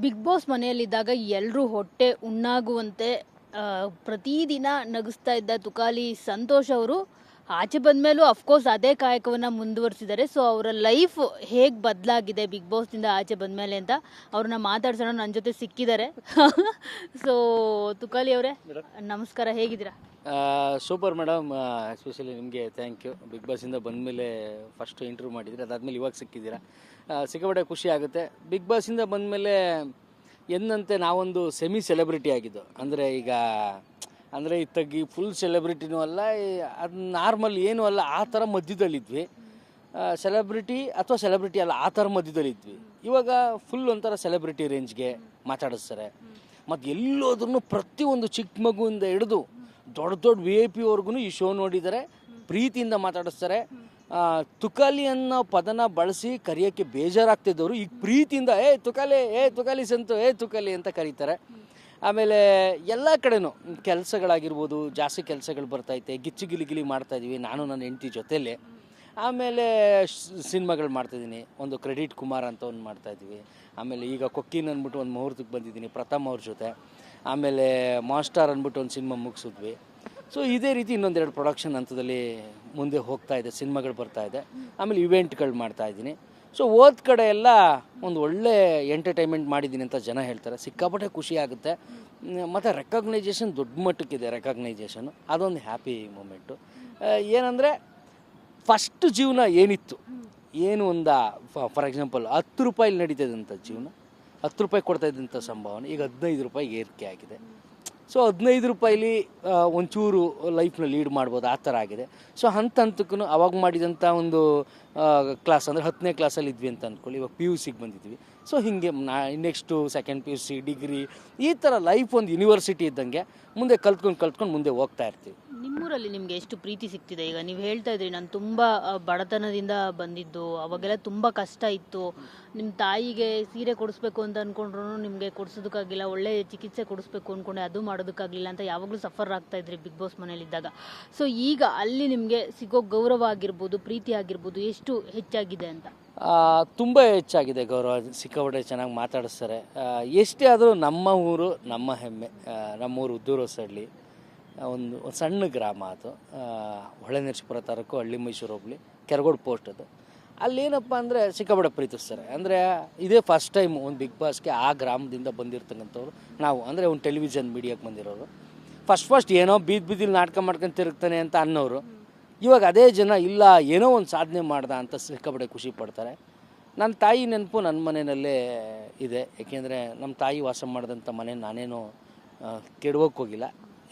Big boss ಮನೆಯಲ್ಲಿದ್ದಾಗ ಎಲ್ಲರೂ ಹೊಟ್ಟೆ ಉಣ್ಣಾಗುವಂತೆ ಪ್ರತಿದಿನ ನಗಿಸ್ತಾ ಇದ್ದ ತುಕಾಲಿ ಸಂತೋಷ್ ಅವರು ಆಚೆ ಬಂದ್ಮೇಲೂ ಅಫ್ಕೋರ್ಸ್ ಅದೇ ಕಾಯಕವನ್ನ ಮುಂದುವರಿಸಿದ್ದಾರೆ. ಸೊ ಅವರ ಲೈಫ್ ಹೇಗೆ ಬದಲಾಗಿದೆ ಬಿಗ್ ಬಾಸ್ನಿಂದ ಆಚೆ ಬಂದ್ಮೇಲೆ ಅಂತ ಅವ್ರನ್ನ ಮಾತಾಡ್ಸೋಣ ನನ್ನ ಜೊತೆ ಸಿಕ್ಕಿದ್ದಾರೆ. ಸೊ ತುಕಾಲಿ ಅವರೇ ನಮಸ್ಕಾರ ಹೇಗಿದ್ದೀರಾ? ಸೂಪರ್ ಮೇಡಮ್ ಎಸ್ಪೆಷಲಿ ನಿಮಗೆ ಥ್ಯಾಂಕ್ ಯು ಬಿಗ್ ಬಾಸಿಂದ ಬಂದಮೇಲೆ ಫಸ್ಟ್ ಇಂಟರ್ವ್ಯೂ ಮಾಡಿದ್ರಿ ಅದಾದಮೇಲೆ ಇವಾಗ ಸಿಕ್ಕಿದ್ದೀರಾ. ಸಿಕ್ಕಾಪಟ್ಟೆ ಖುಷಿ ಆಗುತ್ತೆ. ಬಿಗ್ ಬಾಸಿಂದ ಬಂದಮೇಲೆ ಎಂದಂತೆ ನಾವೊಂದು ಸೆಮಿ ಸೆಲೆಬ್ರಿಟಿ ಆಗಿದ್ದು. ಅಂದರೆ ಈಗ ಅಂದರೆ ತಗ್ಗಿ ಫುಲ್ ಸೆಲೆಬ್ರಿಟಿನೂ ಅಲ್ಲ ಅದು ನಾರ್ಮಲ್ ಏನೂ ಅಲ್ಲ, ಆ ಥರ ಮಧ್ಯದಲ್ಲಿದ್ವಿ. ಸೆಲೆಬ್ರಿಟಿ ಅಥವಾ ಸೆಲೆಬ್ರಿಟಿ ಅಲ್ಲ, ಆ ಥರ ಮಧ್ಯದಲ್ಲಿದ್ವಿ. ಇವಾಗ ಫುಲ್ ಒಂಥರ ಸೆಲೆಬ್ರಿಟಿ ರೇಂಜ್ಗೆ ಮಾತಾಡಿಸ್ತಾರೆ. ಮತ್ತು ಎಲ್ಲೋದ್ರೂ ಪ್ರತಿಯೊಂದು ಚಿಕ್ಕ ಮಗುವಿಂದ ಹಿಡಿದು ದೊಡ್ಡ ದೊಡ್ಡ ವಿ ಐ ಪಿವರೆಗೂ ಈ ಶೋ ನೋಡಿದರೆ, ಪ್ರೀತಿಯಿಂದ ಮಾತಾಡಿಸ್ತಾರೆ. ತುಕಾಲಿ ಅನ್ನೋ ಪದನ ಬಳಸಿ ಕರೆಯೋಕ್ಕೆ ಬೇಜಾರಾಗ್ತಿದ್ದವರು, ಈಗ ಪ್ರೀತಿಯಿಂದ, ಏ ತುಕಾಲಿ ಏ ತುಕಾಲಿ ಸಂತು, ಏ ತುಕಾಲಿ ಅಂತ ಕರೀತಾರೆ. ಆಮೇಲೆ ಎಲ್ಲ ಕಡೆನೂ ಕೆಲಸಗಳಾಗಿರ್ಬೋದು, ಜಾಸ್ತಿ ಕೆಲಸಗಳು ಬರ್ತೈತೆ ಗಿಚ್ಚು ಗಿಲಿ ಗಿಲಿ ಮಾಡ್ತಾ ಇದೀವಿ, ನಾನು ನನ್ನ ಹೆಂಡತಿ ಜೊತೆಯಲ್ಲಿ ಆಮೇಲೆ ಸಿನಿಮಾಗಳು ಮಾಡ್ತಾಯಿದ್ದೀನಿ ಒಂದು ಕ್ರೆಡಿಟ್ ಕುಮಾರ್ ಅಂತ ಒಂದು ಮಾಡ್ತಾಯಿದ್ವಿ ಆಮೇಲೆ ಈಗ ಕೊಕ್ಕಿನ್ ಅಂದ್ಬಿಟ್ಟು ಒಂದು ಮುಹೂರ್ತಕ್ಕೆ ಬಂದಿದ್ದೀನಿ, ಪ್ರಥಮ್ ಅವ್ರ ಜೊತೆ. ಆಮೇಲೆ ಮಾಸ್ಟರ್ ಅಂದ್ಬಿಟ್ಟು ಒಂದು ಸಿನಿಮಾ ಮುಗಿಸಿದ್ವಿ. ಸೊ ಇದೇ ರೀತಿ ಇನ್ನೊಂದೆರಡು ಪ್ರೊಡಕ್ಷನ್ ಹಂತದಲ್ಲಿ ಮುಂದೆ ಹೋಗ್ತಾ ಇದೆ, ಸಿನಿಮಾಗಳು ಬರ್ತಾ ಇದೆ. ಆಮೇಲೆ ಇವೆಂಟ್ಗಳು ಮಾಡ್ತಾ ಇದ್ದೀನಿ ಸೊ ಓದ್ ಕಡೆ ಎಲ್ಲ ಒಂದು ಒಳ್ಳೆ ಎಂಟರ್ಟೈನ್ಮೆಂಟ್ ಮಾಡಿದ್ದೀನಿ ಅಂತ ಜನ ಹೇಳ್ತಾರೆ. ಸಿಕ್ಕಾಪಟ್ಟೆ ಖುಷಿ ಆಗುತ್ತೆ. ಮತ್ತು ರೆಕಗ್ನೈಜೇಷನ್ ದೊಡ್ಡ ಮಟ್ಟಕ್ಕಿದೆ ರೆಕಗ್ನೈಜೇಷನು ಅದೊಂದು ಹ್ಯಾಪಿ ಮೂಮೆಂಟು ಏನಂದರೆ ಫಸ್ಟ್ ಜೀವನ ಏನಿತ್ತು? ಏನು ಒಂದು ಫಾರ್ ಎಕ್ಸಾಂಪಲ್ ಹತ್ತು ರೂಪಾಯಲ್ಲಿ ನಡೀತಾ ಇದ್ದಂಥ ಜೀವನ, ಹತ್ತು ರೂಪಾಯಿ ಕೊಡ್ತಾ ಇದ್ದಂಥ ಸಂಭಾವನೆ, ಈಗ ಹದಿನೈದು ರೂಪಾಯಿಗೆ ಏರಿಕೆ ಆಗಿದೆ. ಸೊ ಹದಿನೈದು ರೂಪಾಯಿಲಿ ಒಂಚೂರು ಲೈಫ್ನ ಲೀಡ್ ಮಾಡ್ಬೋದು. ಆ ಥರ ಆಗಿದೆ. ಸೊ ಹಂತ ಹಂತಕ್ಕೂ ಅವಾಗ ಮಾಡಿದಂಥ ಒಂದು ಕ್ಲಾಸ್ ಅಂದರೆ ಹತ್ತನೇ ಕ್ಲಾಸಲ್ಲಿ ಇದ್ವಿ ಅಂತ ಅಂದ್ಕೊಳ್ಳಿ ಇವಾಗ ಪಿ ಯು ಸಿಗೆ ಬಂದಿದ್ವಿ. ಸೊ ಹೀಗೆ ನಾ next second P U C degree ಈ ಥರ ಲೈಫ್ ಒಂದು ಯೂನಿವರ್ಸಿಟಿ ಇದ್ದಂಗೆ ಮುಂದೆ ಕಲ್ತ್ಕೊಂಡು ಕಲ್ತ್ಕೊಂಡು ಮುಂದೆ ಹೋಗ್ತಾ ಇರ್ತೀವಿ. ನಿಮ್ಮೂರಲ್ಲಿ ನಿಮಗೆ ಎಷ್ಟು ಪ್ರೀತಿ ಸಿಗ್ತಿದೆ ಈಗ ನೀವು ಹೇಳ್ತಾ ಇದ್ರಿ, ನಾನು ತುಂಬ ಬಡತನದಿಂದ ಬಂದಿದ್ದು, ಅವಾಗೆಲ್ಲ ತುಂಬ ಕಷ್ಟ ಇತ್ತು. ನಿಮ್ಮ ತಾಯಿಗೆ ಸೀರೆ ಕೊಡಿಸ್ಬೇಕು ಅಂತ ಅನ್ಕೊಂಡ್ರು ನಿಮಗೆ ಕೊಡ್ಸೋದಕ್ಕಾಗಿಲ್ಲ, ಒಳ್ಳೆ ಚಿಕಿತ್ಸೆ ಕೊಡಿಸ್ಬೇಕು ಅಂದ್ಕೊಂಡೆ ಅದು ಮಾಡೋದಕ್ಕಾಗಲಿಲ್ಲ ಅಂತ ಯಾವಾಗಲೂ ಸಫರ್ ಆಗ್ತಾ ಇದ್ರಿ ಬಿಗ್ ಬಾಸ್ ಮನೇಲಿದ್ದಾಗ ಸೊ ಈಗ ಅಲ್ಲಿ ನಿಮಗೆ ಸಿಗೋ ಗೌರವ ಆಗಿರ್ಬೋದು, ಪ್ರೀತಿ ಆಗಿರ್ಬೋದು, ಎಷ್ಟು ಹೆಚ್ಚಾಗಿದೆ ಅಂತ? ತುಂಬ ಹೆಚ್ಚಾಗಿದೆ ಗೌರವ. ಸಿಕ್ಕಾಪಟ್ಟೆ ಚೆನ್ನಾಗಿ ಮಾತಾಡಿಸ್ತಾರೆ. ಎಷ್ಟೇ ಆದರೂ ನಮ್ಮ ಊರು ನಮ್ಮ ಹೆಮ್ಮೆ. ನಮ್ಮೂರು ಉದ್ದೂರು ಹೊಸಳ್ಳಿ ಒಂದು ಒಂದು ಸಣ್ಣ ಗ್ರಾಮ ಅದು. ಹೊಳೆನರಸೀಪುರ ತಾಲೂಕು ಹಳ್ಳಿ ಮೈಸೂರು ಹೋಗ್ಲಿ ಕೆರಗೋಡು ಪೋಸ್ಟ್ ಅದು. ಅಲ್ಲೇನಪ್ಪ ಅಂದರೆ ಸಿಕ್ಕಾಪಟ್ಟೆ ಪ್ರೀತಿಸ್ತಾರೆ. ಅಂದರೆ ಇದೇ ಫಸ್ಟ್ ಟೈಮ್ ಒಂದು ಬಿಗ್ ಬಾಸ್ಗೆ ಆ ಗ್ರಾಮದಿಂದ ಬಂದಿರ್ತಕ್ಕಂಥವ್ರು ನಾವು. ಅಂದರೆ ಒಂದು ಟೆಲಿವಿಷನ್ ಮೀಡಿಯಾಕ್ಕೆ ಬಂದಿರೋರು. ಫಸ್ಟ್ ಫಸ್ಟ್ ಏನೋ ಬೀದ್ ಬೀದಿಲಿ ನಾಟಕ ಮಾಡ್ಕೊಂಡು ತಿರುಗ್ತಾನೆ ಅಂತ ಅನ್ನೋರು. ಇವಾಗ ಅದೇ ಜನ ಇಲ್ಲ, ಏನೋ ಒಂದು ಸಾಧನೆ ಮಾಡ್ದ ಅಂತ ಸಿಕ್ಕಾಪಟ್ಟೆ ಖುಷಿ ಪಡ್ತಾರೆ. ನನ್ನ ತಾಯಿ ನೆನಪು ನನ್ನ ಮನೆಯಲ್ಲೇ ಇದೆ. ಏಕೆಂದರೆ ನಮ್ಮ ತಾಯಿ ವಾಸ ಮಾಡಿದಂಥ ಮನೆ ನಾನೇನು ಕೆಡವಕ್ಕೆ ಹೋಗಿಲ್ಲ.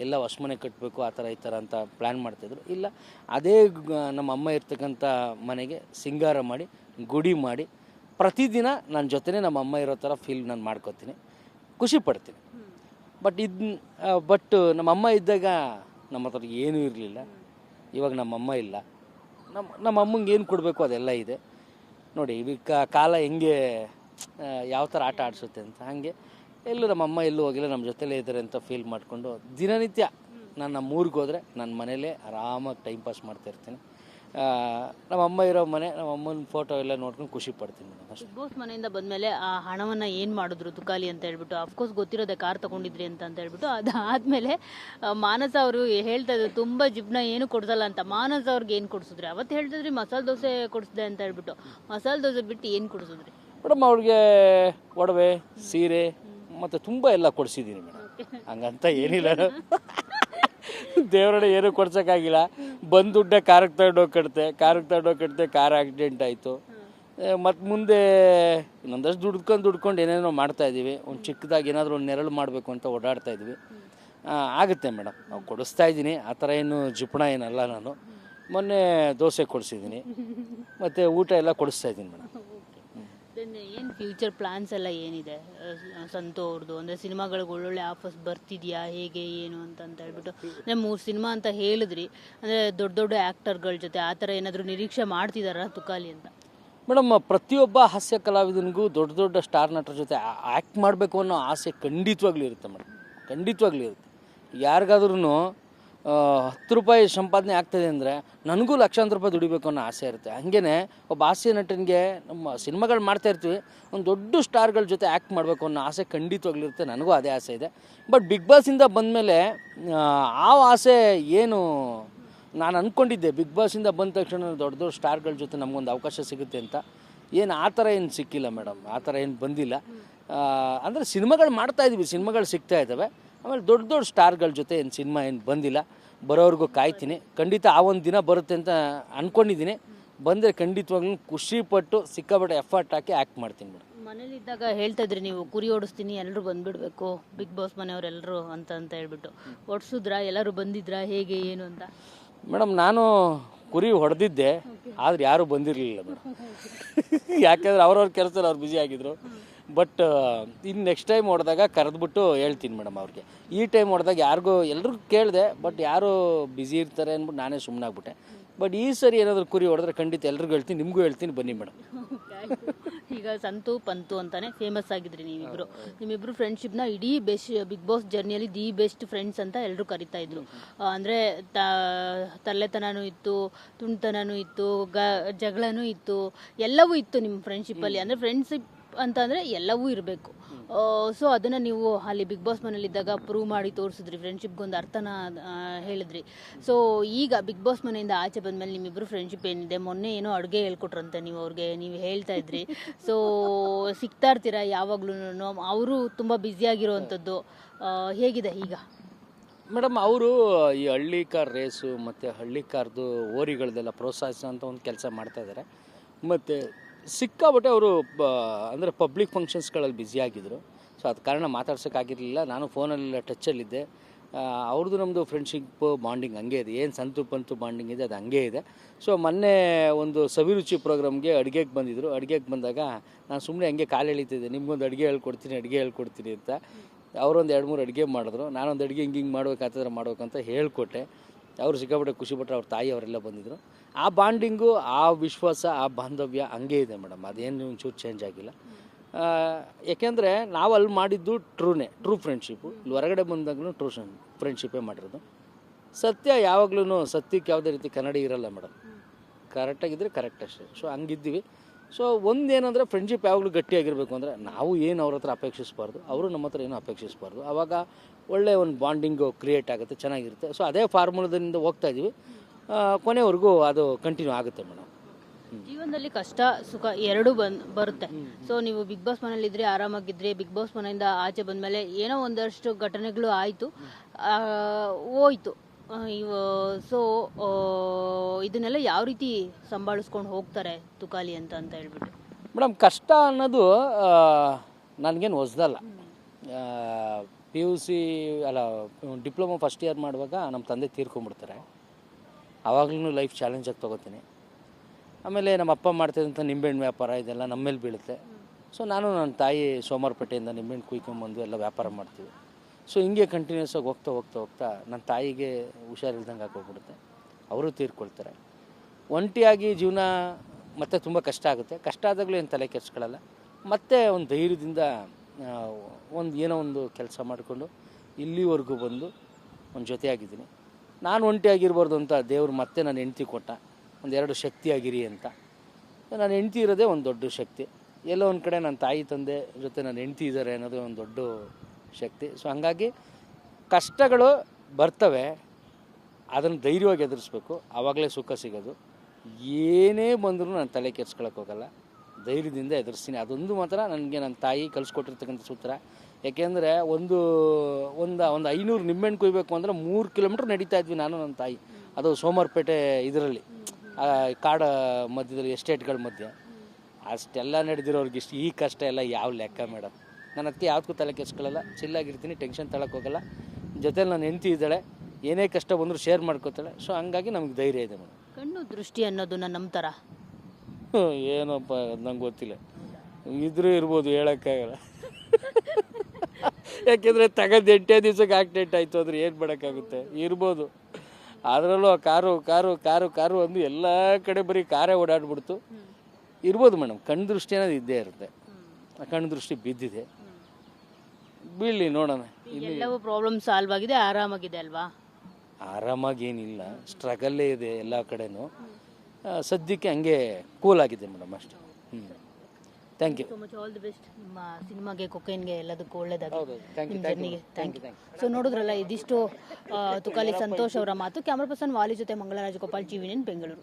ಎಲ್ಲ ಹೊಸಮನೆ ಕಟ್ಟಬೇಕು ಆ ಥರ ಈ ಥರ ಅಂತ ಪ್ಲ್ಯಾನ್ ಮಾಡ್ತಿದ್ರು. ಇಲ್ಲ, ಅದೇ ನಮ್ಮ ಅಮ್ಮ ಇರ್ತಕ್ಕಂಥ ಮನೆಗೆ ಸಿಂಗಾರ ಮಾಡಿ, ಗುಡಿ ಮಾಡಿ, ಪ್ರತಿದಿನ ನನ್ನ ಜೊತೆನೇ ನಮ್ಮ ಅಮ್ಮ ಇರೋ ಥರ ಫೀಲ್ ನಾನು ಮಾಡ್ಕೋತೀನಿ. ಖುಷಿ ಪಡ್ತೀನಿ. ಬಟ್ ಇದು ಬಟ್ ನಮ್ಮ ಅಮ್ಮ ಇದ್ದಾಗ ನಮ್ಮ ಹತ್ರ ಏನೂ ಇರಲಿಲ್ಲ. ಇವಾಗ ನಮ್ಮಮ್ಮ ಇಲ್ಲ. ನಮ್ಮ ನಮ್ಮ ಅಮ್ಮಂಗೆ ಏನು ಕೊಡಬೇಕು ಅದೆಲ್ಲ ಇದೆ. ನೋಡಿ, ಈಗ ಕಾಲ ಹೆಂಗೆ ಯಾವ ಥರ ಆಟ ಆಡಿಸುತ್ತೆ ಅಂತ. ಹಾಗೆ ಎಲ್ಲೂ ನಮ್ಮ ಅಮ್ಮ ಎಲ್ಲೂ ಹೋಗಿಲ್ಲ ನಮ್ಮ ಜೊತೆಲೇ ಇದ್ದಾರೆ ಅಂತ ಫೀಲ್ ಮಾಡಿಕೊಂಡು ದಿನನಿತ್ಯ ನಾನು ನಮ್ಮ ಊರಿಗೆ ಹೋದರೆ ನನ್ನ ಮನೇಲೇ ಆರಾಮಾಗಿ ಟೈಮ್ ಪಾಸ್ ಮಾಡ್ತಾ ಇರ್ತೀನಿ. ಆ, ನಮ್ಮ ಅಮ್ಮ ಇರೋ ಮನೆ ನಮ್ಮ ಅಮ್ಮನ ಫೋಟೋ ಎಲ್ಲ ನೋಡ್ಕೊಂಡು ಖುಷಿ ಪಡ್ತೀನಿ ಬಿಗ್ ಬಾಸ್ ಮನೆಯಿಂದ ಬಂದಮೇಲೆ ಆ ಹಣವನ್ನು ಏನು ಮಾಡಿದ್ರು ದುಖಾಲಿ ಅಂತ ಹೇಳ್ಬಿಟ್ಟು ಅಫ್ಕೋರ್ಸ್ ಗೊತ್ತಿರೋದೆ ಕಾರ್ ತಗೊಂಡಿದ್ರಿ ಅಂತ ಅಂತ ಹೇಳ್ಬಿಟ್ಟು ಅದಾದ್ಮೇಲೆ ಮಾನಸ ಅವರು ಹೇಳ್ತಾ ಇದ್ರು ತುಂಬ ಜಿಬ್ನ ಏನು ಕೊಡ್ಸಲ್ಲ ಅಂತ. ಮಾನಸ ಅವ್ರಿಗೆ ಏನು ಕೊಡ್ಸಿದ್ರಿ? ಅವತ್ತು ಹೇಳ್ತಿದ್ರಿ ಮಸಾಲೆ ದೋಸೆ ಕೊಡಿಸ್ದೆ ಅಂತ ಹೇಳ್ಬಿಟ್ಟು. ಮಸಾಲೆ ದೋಸೆ ಬಿಟ್ಟು ಏನು ಕೊಡಿಸಿದ್ರಿ? ಮೇಡಮ್ ಅವ್ರಿಗೆ ಒಡವೆ ಸೀರೆ ಮತ್ತು ತುಂಬ ಎಲ್ಲ ಕೊಡಿಸಿದ್ದೀನಿ ಮೇಡಮ್. ಹಂಗಂತ ಏನಿಲ್ಲ. ದೇವರಡೆ ಏನೂ ಕೊಡ್ಸೋಕ್ಕಾಗಿಲ್ಲ. ಬಂದು ದುಡ್ಡ ಕಾರಕ್ಕೆ ತಗೊಂಡೋಗಿ ಕಟ್ತೆ ಕಾರಕ್ಕೆ ತಗೊಂಡೋಗಿ ಕಟ್ತೆ ಕಾರ್ ಆಕ್ಸಿಡೆಂಟ್ ಆಯಿತು. ಮತ್ತು ಮುಂದೆ ಇನ್ನೊಂದಷ್ಟು ದುಡ್ಕೊಂಡು ದುಡ್ಕೊಂಡು ಏನೇನೋ ಮಾಡ್ತಾ ಇದ್ದೀವಿ. ಒಂದು ಚಿಕ್ಕದಾಗಿ ಏನಾದರೂ ಒಂದು ನೆರಳು ಮಾಡಬೇಕು ಅಂತ ಓಡಾಡ್ತಾ ಇದ್ವಿ. ಆಗುತ್ತೆ ಮೇಡಮ್. ನಾವು ಕೊಡಿಸ್ತಾ ಇದ್ದೀನಿ. ಆ ಥರ ಏನು ಜಿಪಣ ಏನಲ್ಲ ನಾನು. ಮೊನ್ನೆ ದೋಸೆ ಕೊಡಿಸಿದ್ದೀನಿ. ಮತ್ತು ಊಟ ಎಲ್ಲ ಕೊಡಿಸ್ತಾ ಇದ್ದೀನಿ ಮೇಡಮ್. ಏನು ಫ್ಯೂಚರ್ ಪ್ಲಾನ್ಸ್ ಎಲ್ಲ ಏನಿದೆ? ಸಂತು ಅವ್ರದ್ದು ಅಂದರೆ ಸಿನಿಮಾಗಳಿಗೆ ಒಳ್ಳೊಳ್ಳೆ ಆಫರ್ಸ್ ಬರ್ತಿದ್ಯಾ? ಹೇಗೆ, ಏನು ಅಂತ ಅಂತ ಹೇಳ್ಬಿಟ್ಟು. ಅಂದರೆ ಮೂರು ಸಿನಿಮಾ ಅಂತ ಹೇಳಿದ್ರಿ. ಅಂದರೆ ದೊಡ್ಡ ದೊಡ್ಡ ಆ್ಯಕ್ಟರ್ಗಳ ಜೊತೆ ಆ ಥರ ಏನಾದರೂ ನಿರೀಕ್ಷೆ ಮಾಡ್ತಿದಾರಾ ತುಕಾಲಿ ಅಂತ? ಮೇಡಮ್, ಪ್ರತಿಯೊಬ್ಬ ಹಾಸ್ಯ ಕಲಾವಿದನಿಗೂ ದೊಡ್ಡ ದೊಡ್ಡ ಸ್ಟಾರ್ ನಟರ ಜೊತೆ ಆ್ಯಕ್ಟ್ ಮಾಡಬೇಕು ಅನ್ನೋ ಆಸೆ ಖಂಡಿತವಾಗ್ಲೂ ಇರುತ್ತೆ ಮೇಡಮ್. ಖಂಡಿತವಾಗ್ಲೂ ಇರುತ್ತೆ. ಯಾರಿಗಾದ್ರೂ ಹತ್ತು ರೂಪಾಯಿ ಸಂಪಾದನೆ ಆಗ್ತದೆ ಅಂದರೆ ನನಗೂ ಲಕ್ಷಾಂತರ ರೂಪಾಯಿ ದುಡಿಬೇಕು ಅನ್ನೋ ಆಸೆ ಇರುತ್ತೆ. ಹಾಗೇ ಒಬ್ಬ ಹಾಸ್ಯ ನಟನಿಗೆ ನಮ್ಮ ಸಿನಿಮಾಗಳು ಮಾಡ್ತಾ ಇರ್ತೀವಿ, ಒಂದು ದೊಡ್ಡ ಸ್ಟಾರ್ಗಳ ಜೊತೆ ಆ್ಯಕ್ಟ್ ಮಾಡಬೇಕು ಅನ್ನೋ ಆಸೆ ಖಂಡಿತವಾಗ್ಲಿರುತ್ತೆ, ನನಗೂ ಅದೇ ಆಸೆ ಇದೆ. ಬಟ್ ಬಿಗ್ ಬಾಸಿಂದ ಬಂದಮೇಲೆ, ಆ ಆಸೆ ಏನು ನಾನು ಅಂದ್ಕೊಂಡಿದ್ದೆ ಬಿಗ್ ಬಾಸಿಂದ ಬಂದ ತಕ್ಷಣ ದೊಡ್ಡ ದೊಡ್ಡ ಸ್ಟಾರ್ಗಳ ಜೊತೆ ನಮಗೊಂದು ಅವಕಾಶ ಸಿಗುತ್ತೆ ಅಂತ. ಏನು ಆ ಥರ ಏನು ಸಿಕ್ಕಿಲ್ಲ ಮೇಡಮ್, ಆ ಥರ ಏನು ಬಂದಿಲ್ಲ. ಅಂದರೆ ಸಿನಿಮಾಗಳು ಮಾಡ್ತಾ ಇದೀವಿ, ಸಿನಿಮಾಗಳು ಸಿಗ್ತಾ ಇದ್ದಾವೆ ಆಮೇಲೆ ದೊಡ್ಡ ದೊಡ್ಡ ಸ್ಟಾರ್ಗಳ ಜೊತೆ ಏನು ಸಿನಿಮಾ ಏನು ಬಂದಿಲ್ಲ ಬರೋವ್ರಿಗೂ ಕಾಯ್ತೀನಿ. ಖಂಡಿತ ಆ ಒಂದು ದಿನ ಬರುತ್ತೆ ಅಂತ ಅಂದ್ಕೊಂಡಿದ್ದೀನಿ ಬಂದರೆ ಖಂಡಿತವಾಗ್ಲೂ ಖುಷಿಪಟ್ಟು ಸಿಕ್ಕಾಪಟ್ಟೆ ಎಫರ್ಟ್ ಹಾಕಿ ಆ್ಯಕ್ಟ್ ಮಾಡ್ತೀನಿ ಮೇಡಮ್ ಮನೇಲಿದ್ದಾಗ ಹೇಳ್ತಾ ಇದ್ರಿ ನೀವು ಕುರಿ ಓಡಿಸ್ತೀನಿ ಎಲ್ಲರೂ ಬಂದ್ಬಿಡ್ಬೇಕು ಬಿಗ್ ಬಾಸ್ ಮನೆಯವರೆಲ್ಲರೂ ಅಂತ ಅಂತ ಹೇಳ್ಬಿಟ್ಟು. ಓಡಿಸಿದ್ರಾ ಎಲ್ಲರೂ ಬಂದಿದ್ರಾ ಹೇಗೆ ಏನು ಅಂತ? ಮೇಡಮ್ ನಾನು ಕುರಿ ಹೊಡೆದಿದ್ದೆ ಆದ್ರೆ ಯಾರೂ ಬಂದಿರಲಿಲ್ಲ ಮೇಡಮ್ ಯಾಕೆಂದ್ರೆ ಅವ್ರವ್ರ ಕೆಲಸದಲ್ಲಿ ಅವ್ರು ಬ್ಯುಸಿ ಆಗಿದ್ರು. ಬಟ್ ಇನ್ನು ನೆಕ್ಸ್ಟ್ ಟೈಮ್ ಹೊಡೆದಾಗ ಕರೆದ್ಬಿಟ್ಟು ಹೇಳ್ತೀನಿ ಮೇಡಮ್ ಅವ್ರಿಗೆ. ಈ ಟೈಮ್ ಹೊಡೆದಾಗ ಯಾರಿಗೂ ಎಲ್ರಿಗೂ ಕೇಳಿದೆ ಬಟ್ ಯಾರು ಬ್ಯುಸಿ ಇರ್ತಾರೆ ಅಂದ್ಬಿಟ್ಟು ನಾನೇ ಸುಮ್ಮನಾಗ್ಬಿಟ್ಟೆ ಬಟ್ ಈ ಸರಿ ಏನಾದರೂ ಕುರಿ ಹೊಡೆದ್ರೆ ಖಂಡಿತ ಎಲ್ರಿಗೂ ಹೇಳ್ತೀನಿ ನಿಮಗೂ ಹೇಳ್ತೀನಿ ಬನ್ನಿ ಮೇಡಮ್ ಈಗ ಸಂತು ಪಂತು ಅಂತಾನೆ ಫೇಮಸ್ ಆಗಿದ್ರಿ ನೀವಿಬ್ರು. ನಿಮ್ಮಿಬ್ರು ಫ್ರೆಂಡ್ಶಿಪ್ನ ಇಡೀ ಬೆಸ್ಟ್ ಬಿಗ್ ಬಾಸ್ ಜರ್ನಿಯಲ್ಲಿ ದಿ ಬೆಸ್ಟ್ ಫ್ರೆಂಡ್ಸ್ ಅಂತ ಎಲ್ಲರೂ ಕರಿತಾ ಇದ್ರು. ಅಂದ್ರೆ ತ- ತಲ್ಲೆತನನೂ ಇತ್ತು ತುಂಟತನನೂ ಇತ್ತು ಗ ಜಗಳನೂ ಇತ್ತು ಎಲ್ಲವೂ ಇತ್ತು ನಿಮ್ಮ ಫ್ರೆಂಡ್ಶಿಪ್ಪಲ್ಲಿ ಅಂದ್ರೆ ಫ್ರೆಂಡ್ಶಿಪ್ ಅಂತಂದ್ರೆ ಎಲ್ಲವೂ ಇರಬೇಕು. ಸೊ ಅದನ್ನ ನೀವು ಅಲ್ಲಿ ಬಿಗ್ ಬಾಸ್ ಮನೇಲಿದ್ದಾಗ ಪ್ರೂವ್ ಮಾಡಿ ತೋರಿಸಿದ್ರಿ ಫ್ರೆಂಡ್ಶಿಪ್ಗೊಂದು ಅರ್ಥನ ಹೇಳಿದ್ರಿ. ಸೊ ಈಗ ಬಿಗ್ ಬಾಸ್ ಮನೆಯಿಂದ ಆಚೆ ಬಂದ್ಮೇಲೆ ನಿಮ್ಮಿಬ್ರು ಫ್ರೆಂಡ್ಶಿಪ್ ಏನಿದೆ? ಮೊನ್ನೆ ಏನೋ ಅಡುಗೆ ಹೇಳ್ಕೊಟ್ರಂತೆ ನೀವು ಅವ್ರಿಗೆ, ನೀವು ಹೇಳ್ತಾ ಇದ್ರಿ. ಸೊ ಸಿಗ್ತಾ ಇರ್ತೀರಾ ಯಾವಾಗ್ಲೂ ಅವರು ತುಂಬ ಬ್ಯುಸಿಯಾಗಿರುವಂಥದ್ದು ಹೇಗಿದೆ ಈಗ? ಮೇಡಮ್, ಅವರು ಈ ಹಳ್ಳಿ ಕಾರ್ ರೇಸು ಮತ್ತು ಹಳ್ಳಿ ಕಾರ್ದು ಓರಿಗಳದೆಲ್ಲ ಪ್ರೋತ್ಸಾಹಿಸೋ ಅಂತ ಒಂದು ಕೆಲಸ ಮಾಡ್ತಾ ಇದ್ದಾರೆ ಮತ್ತು ಸಿಕ್ಕಾಬಟ್ಟೆ ಅವರು ಅಂದರೆ ಪಬ್ಲಿಕ್ ಫಂಕ್ಷನ್ಸ್ಗಳಲ್ಲಿ ಬ್ಯುಸಿ ಆಗಿದ್ದರು ಸೊ ಅದ ಕಾರಣ ಮಾತಾಡ್ಸೋಕ್ಕಾಗಿರಲಿಲ್ಲ. ನಾನು ಫೋನಲ್ಲಿ ಟಚ್ಚಲ್ಲಿದ್ದೆ ಅವ್ರದ್ದು ನಮ್ಮದು ಫ್ರೆಂಡ್ಶಿಪ್ ಬಾಂಡಿಂಗ್ ಹಂಗೆ ಇದೆ. ಏನು ಸಂತು ಪಂತು ಬಾಂಡಿಂಗ್ ಇದೆ, ಅದು ಹಂಗೆ ಇದೆ. ಸೊ ಮೊನ್ನೆ ಒಂದು ಸವಿರುಚಿ ಪ್ರೋಗ್ರಾಮ್ಗೆ ಅಡುಗೆಗೆ ಬಂದಿದ್ದರು ಅಡುಗೆಗೆ ಬಂದಾಗ ನಾನು ಸುಮ್ಮನೆ ಹಂಗೆ ಕಾಲು ಎಳಿತಿದ್ದೆ. ನಿಮಗೊಂದು ಅಡುಗೆ ಹೇಳ್ಕೊಡ್ತೀನಿ ಅಡುಗೆ ಹೇಳ್ಕೊಡ್ತೀನಿ ಅಂತ. ಅವರೊಂದು ಎರಡು ಮೂರು ಅಡುಗೆ ಮಾಡಿದ್ರು. ನಾನೊಂದು ಅಡುಗೆ ಹಿಂಗೆ ಹಿಂಗೆ ಮಾಡ್ಬೇಕಾಗ್ತದ್ರೆ ಮಾಡ್ಬೇಕಂತ ಹೇಳ್ಕೊಟ್ಟೆ. ಅವರು ಸಿಕ್ಕಾಪಟ್ಟೆ ಖುಷಿಪಟ್ಟರೆ ಅವ್ರ ತಾಯಿ ಅವರೆಲ್ಲ ಬಂದಿದ್ದರು ಆ ಬಾಂಡಿಂಗು ಆ ವಿಶ್ವಾಸ ಆ ಬಾಂಧವ್ಯ ಹಂಗೆ ಇದೆ ಮೇಡಮ್. ಅದೇನು ಒಂಚೂರು ಚೇಂಜ್ ಆಗಿಲ್ಲ. ಯಾಕೆಂದರೆ ನಾವು ಅಲ್ಲಿ ಮಾಡಿದ್ದು ಟ್ರೂನೇ ಟ್ರೂ ಫ್ರೆಂಡ್ಶಿಪ್ಪು ಇಲ್ಲಿ ಹೊರಗಡೆ ಬಂದಾಗಲೂ ಟ್ರೂ ಫ್ರೆಂಡ್ಶಿಪ್ಪೇ ಮಾಡಿರೋದು. ಸತ್ಯ ಯಾವಾಗ್ಲೂ ಸತ್ಯಕ್ಕೆ ಯಾವುದೇ ರೀತಿ ಕನ್ನಡಿ ಇರಲ್ಲ ಮೇಡಮ್. ಕರೆಕ್ಟಾಗಿದ್ದರೆ ಕರೆಕ್ಟ್ ಅಷ್ಟೇ. ಸೊ ಹಂಗಿದ್ದೀವಿ. ಸೊ ಒಂದೇನಂದರೆ ಫ್ರೆಂಡ್ಶಿಪ್ ಯಾವಾಗಲೂ ಗಟ್ಟಿಯಾಗಿರಬೇಕು ಅಂದರೆ ನಾವು ಏನು ಅವ್ರ ಹತ್ರ ಅಪೇಕ್ಷಿಸಬಾರ್ದು, ಅವರು ನಮ್ಮ ಹತ್ರ ಏನು ಅಪೇಕ್ಷಿಸಬಾರ್ದು ಆವಾಗ ಒಳ್ಳೆಯ ಒಂದು ಬಾಂಡಿಂಗು ಕ್ರಿಯೇಟ್ ಆಗುತ್ತೆ, ಚೆನ್ನಾಗಿರುತ್ತೆ. ಸೊ ಅದೇ ಫಾರ್ಮುಲಾದಿಂದ ಹೋಗ್ತಾ ಇದ್ದೀವಿ ಕೊನೆವರೆಗೂ ಅದು ಕಂಟಿನ್ಯೂ ಆಗುತ್ತೆ ಮೇಡಮ್. ಜೀವನದಲ್ಲಿ ಕಷ್ಟ, ಸುಖ ಎರಡೂ ಬಂದ್ ಬರುತ್ತೆ. ಸೊ ನೀವು ಬಿಗ್ ಬಾಸ್ ಮನೇಲಿದ್ರಿ ಆರಾಮಾಗಿದ್ರೆ ಬಿಗ್ ಬಾಸ್ ಮನೆಯಿಂದ ಆಚೆ ಬಂದ್ಮೇಲೆ ಏನೋ ಒಂದಷ್ಟು ಘಟನೆಗಳು ಆಯಿತು ಹೋಯ್ತು. ಸೊ ಇದನ್ನೆಲ್ಲ ಯಾವ ರೀತಿ ಸಂಭಾಳಿಸ್ಕೊಂಡು ಹೋಗ್ತಾರೆ ತುಕಾಲಿ ಅಂತ ಅಂತ ಹೇಳ್ಬಿಟ್ಟು? ಮೇಡಮ್ ಕಷ್ಟ ಅನ್ನೋದು ನನಗೇನು ಹೊಸ್ದಲ್ಲ ಪಿ ಯು ಸಿ ಅಲ್ಲ ಡಿಪ್ಲೊಮಾ ಫಸ್ಟ್ ಇಯರ್ ಮಾಡುವಾಗ ನಮ್ಮ ತಂದೆ ತೀರ್ಕೊಂಡ್ಬಿಡ್ತಾರೆ. ಆವಾಗಲೂ ಲೈಫ್ ಚಾಲೆಂಜಾಗಿ ತೊಗೋತೀನಿ. ಆಮೇಲೆ ನಮ್ಮ ಅಪ್ಪ ಮಾಡ್ತಿದ್ದಂಥ ನಿಂಬೆಹಣ್ಣು ವ್ಯಾಪಾರ ಇದೆಲ್ಲ ನಮ್ಮ ಮೇಲೆ ಬೀಳುತ್ತೆ ಸೊ ನಾನು ನನ್ನ ತಾಯಿ ಸೋಮವಾರಪೇಟೆಯಿಂದ ನಿಂಬೆಹಣ್ಣು ಕುಯ್ಕೊಂಬಂದು ಎಲ್ಲ ವ್ಯಾಪಾರ ಮಾಡ್ತೀವಿ. ಸೊ ಹಿಂಗೆ ಕಂಟಿನ್ಯೂಸ್ ಆಗಿ ಹೋಗ್ತಾ ಹೋಗ್ತಾ ಹೋಗ್ತಾ ನನ್ನ ತಾಯಿಗೆ ಹುಷಾರಿಲ್ದಂಗೆ ಹಾಕೋಗ್ಬಿಡುತ್ತೆ. ಅವರು ತೀರ್ಕೊಳ್ತಾರೆ. ಒಂಟಿಯಾಗಿ ಜೀವನ ಮತ್ತೆ ತುಂಬ ಕಷ್ಟ ಆಗುತ್ತೆ. ಕಷ್ಟ ಆದಾಗಲೂ ಏನು ತಲೆ ಕೆಡ್ಸ್ಕೊಳ್ಳಲ್ಲ ಮತ್ತೆ ಒಂದು ಧೈರ್ಯದಿಂದ ಒಂದು ಏನೋ ಒಂದು ಕೆಲಸ ಮಾಡಿಕೊಂಡು ಇಲ್ಲಿವರೆಗೂ ಬಂದು ಒಂದು ಜೊತೆಯಾಗಿದ್ದೀನಿ. ನಾನು ಒಂಟಿಯಾಗಿರ್ಬಾರ್ದು ಅಂತ ದೇವರು ಮತ್ತೆ ನಾನು ಹೆಂಡ್ತಿ ಕೊಟ್ಟ. ಒಂದೆರಡು ಶಕ್ತಿಯಾಗಿರಿ ಅಂತ. ನಾನು ಹೆಂಡ್ತಿ ಇರೋದೇ ಒಂದು ದೊಡ್ಡ ಶಕ್ತಿ. ಎಲ್ಲೋ ಒಂದು ಕಡೆ ನನ್ನ ತಾಯಿ ತಂದೆ ಜೊತೆ ನನ್ನ ಹೆಂಡ್ತಿ ಇದ್ದಾರೆ ಅನ್ನೋದೇ ಒಂದು ದೊಡ್ಡ ಶಕ್ತಿ. ಸೊ ಹಂಗಾಗಿ ಕಷ್ಟಗಳು ಬರ್ತವೆ. ಅದನ್ನು ಧೈರ್ಯವಾಗಿ ಎದುರಿಸ್ಬೇಕು. ಆವಾಗಲೇ ಸುಖ ಸಿಗೋದು. ಏನೇ ಬಂದರೂ ನಾನು ತಲೆ ಹೋಗಲ್ಲ. ಧೈರ್ಯದಿಂದ ಎದುರಿಸ್ತೀನಿ. ಅದೊಂದು ಮಾತ್ರ ನನಗೆ ನನ್ನ ತಾಯಿ ಕಲಿಸ್ಕೊಟ್ಟಿರ್ತಕ್ಕಂಥ ಸೂತ್ರ. ಯಾಕೆಂದರೆ ಒಂದು ಒಂದು ಒಂದು ಐನೂರು ನಿಂಬೆಣ್ಣು ಕುಯ್ಬೇಕು ಅಂದರೆ ಮೂರು ಕಿಲೋಮೀಟ್ರ್ ನಡೀತಾ ಇದ್ವಿ ನಾನು, ನನ್ನ ತಾಯಿ. ಅದು ಸೋಮವಾರಪೇಟೆ ಇದರಲ್ಲಿ ಕಾಡ ಮಧ್ಯದಲ್ಲಿ, ಎಸ್ಟೇಟ್ಗಳ ಮಧ್ಯೆ. ಅಷ್ಟೆಲ್ಲ ನಡೆದಿರೋರ್ಗೆ ಇಷ್ಟು ಈ ಕಷ್ಟ ಎಲ್ಲ ಯಾವ ಲೆಕ್ಕ ಮೇಡಮ್? ನಾನು ಅದಕ್ಕೆ ಯಾವ್ದಕ್ಕೂ ತಲೆ ಕೆಡ್ಸ್ಕೊಳ್ಳಲ್ಲ ಚಿಲ್ಲಾಗಿರ್ತೀನಿ ಟೆನ್ಷನ್ ತಳಕ್ಕೆ ಹೋಗಲ್ಲ. ಜೊತೆಲಿ ನನ್ನ ಹೆಂಡತಿ ಇದ್ದಾಳೆ ಏನೇ ಕಷ್ಟ ಬಂದರೂ ಶೇರ್ ಮಾಡ್ಕೋತಾಳೆ. ಸೊ ಹಂಗಾಗಿ ನಮ್ಗೆ ಧೈರ್ಯ ಇದೆ ಮೇಡಮ್ ಕಣ್ಣು ದೃಷ್ಟಿ ಅನ್ನೋದನ್ನ ನಂಬ್ತಾರ? ಏನಪ್ಪ ನಂಗೆ ಗೊತ್ತಿಲ್ಲ. ಇದ್ರೂ ಇರ್ಬೋದು ಹೇಳೋಕ್ಕಾಗಲ್ಲ. ಯಾಕೆಂದರೆ ತಗದು ಎಂಟೇ ದಿವ್ಸಕ್ಕೆ ಆಕ್ಸಿಡೆಂಟ್ ಆಯಿತು ಅಂದರೆ ಏನು ಮಾಡೋಕ್ಕಾಗುತ್ತೆ? ಇರ್ಬೋದು. ಅದರಲ್ಲೂ ಆ ಕಾರು ಕಾರು ಕಾರು ಕಾರು ಅಂದು ಎಲ್ಲ ಕಡೆ ಬರೀ ಕಾರೇ ಓಡಾಡ್ಬಿಡ್ತು. ಇರ್ಬೋದು ಮೇಡಮ್ ಕಣ್ಣು ದೃಷ್ಟಿ ಅನ್ನೋದು ಇದ್ದೇ ಇರುತ್ತೆ. ಆ ಕಣ್ಣು ದೃಷ್ಟಿ ಬಿದ್ದಿದೆ. ಬೀಳಲಿ ನೋಡೋಣ. ಎಲ್ಲವೂ ಪ್ರಾಬ್ಲಮ್ ಸಾಲ್ವ್ ಆಗಿದೆ ಆರಾಮಾಗಿದೆ ಅಲ್ವಾ? ಆರಾಮಾಗಿ ಏನಿಲ್ಲ ಸ್ಟ್ರಗಲ್ಲೇ ಇದೆ ಎಲ್ಲ ಕಡೆನೂ. ಆ, ಸದ್ಯಕ್ಕೆ ಹಂಗೆ ಕೂಲ್ ಆಗಿದೆ ಮೇಡಮ್ ಅಷ್ಟೇ. ಹ್ಞೂ thank you so much all the best ನಿಮ್ಮ ಸಿನಿಮಾಗೆ ಕೊಕೈನ್ಗೆ ಎಲ್ಲದಕ್ಕೂ ಒಳ್ಳೇದಾಗಿ ಹೌದು ಥ್ಯಾಂಕ್ ಯು ನಿಮ್ಮ ಜರ್ನಿಗೆ ಥ್ಯಾಂಕ್ ಸೊ ನೋಡಿದ್ರಲ್ಲ ಇದಿಷ್ಟು ಆ, ತುಕಾಲಿ ಸಂತೋಷ್ ಅವರ ಮಾತು. ಕ್ಯಾಮ್ರಾ ಪರ್ಸನ್ ವಾಲಿ ಜೊತೆ ಮಂಗಳರಾಜ ಗೋಪಾಲ್ ಟಿವಿ ನೈನ್ ಬೆಂಗಳೂರು.